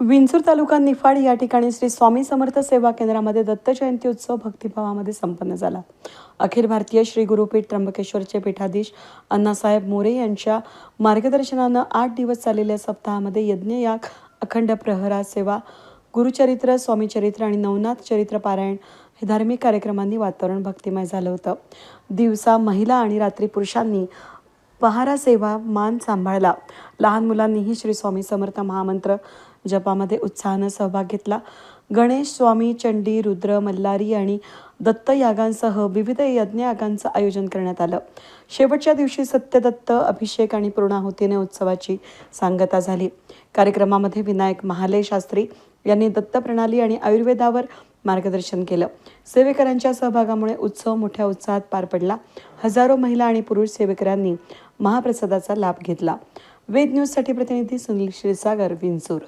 विंचूर तालुका निफाड या ठिकाणी श्री स्वामी समर्थ सेवा केंद्रामध्ये दत्त जयंती उत्सव भक्तिभावामध्ये संपन्न झाला. अखिल भारतीय श्री गुरुपीठ त्र्यंबकेश्वरचे पीठाधीश अण्णासाहेब मोरे यांच्या मार्गदर्शनानं आठ दिवस चाललेल्या सप्ताहामध्ये यज्ञयाग अखंड प्रहरा सेवा गुरुचरित्र स्वामीचरित्र आणि नवनाथ चरित्र पारायण हे धार्मिक कार्यक्रमांनी वातावरण भक्तिमय झालं होतं. दिवसा महिला आणि रात्री पुरुषांनी पहारा सेवा मान सांभाळला. लहान मुलांनीही श्री स्वामी समर्थ महामंत्र जपामध्ये उत्साहानं सहभाग घेतला. गणेश स्वामी चंडी रुद्र मल्हारी आणि दत्त यागांसह विविध यज्ञयागांचं आयोजन करण्यात आलं. शेवटच्या दिवशी सत्यदत्त अभिषेक आणि पूर्णाहुतीने उत्सवाची सांगता झाली. कार्यक्रमामध्ये विनायक महाले शास्त्री यांनी दत्त प्रणाली आणि आयुर्वेदावर मार्गदर्शन केलं. सेवेकरांच्या सहभागामुळे उत्सव मोठ्या उत्साहात पार पडला. हजारो महिला आणि पुरुष सेवेकरांनी महाप्रसादाचा लाभ घेतला. वेद न्यूजसाठी प्रतिनिधी सुनील क्षीरसागर विंचूर.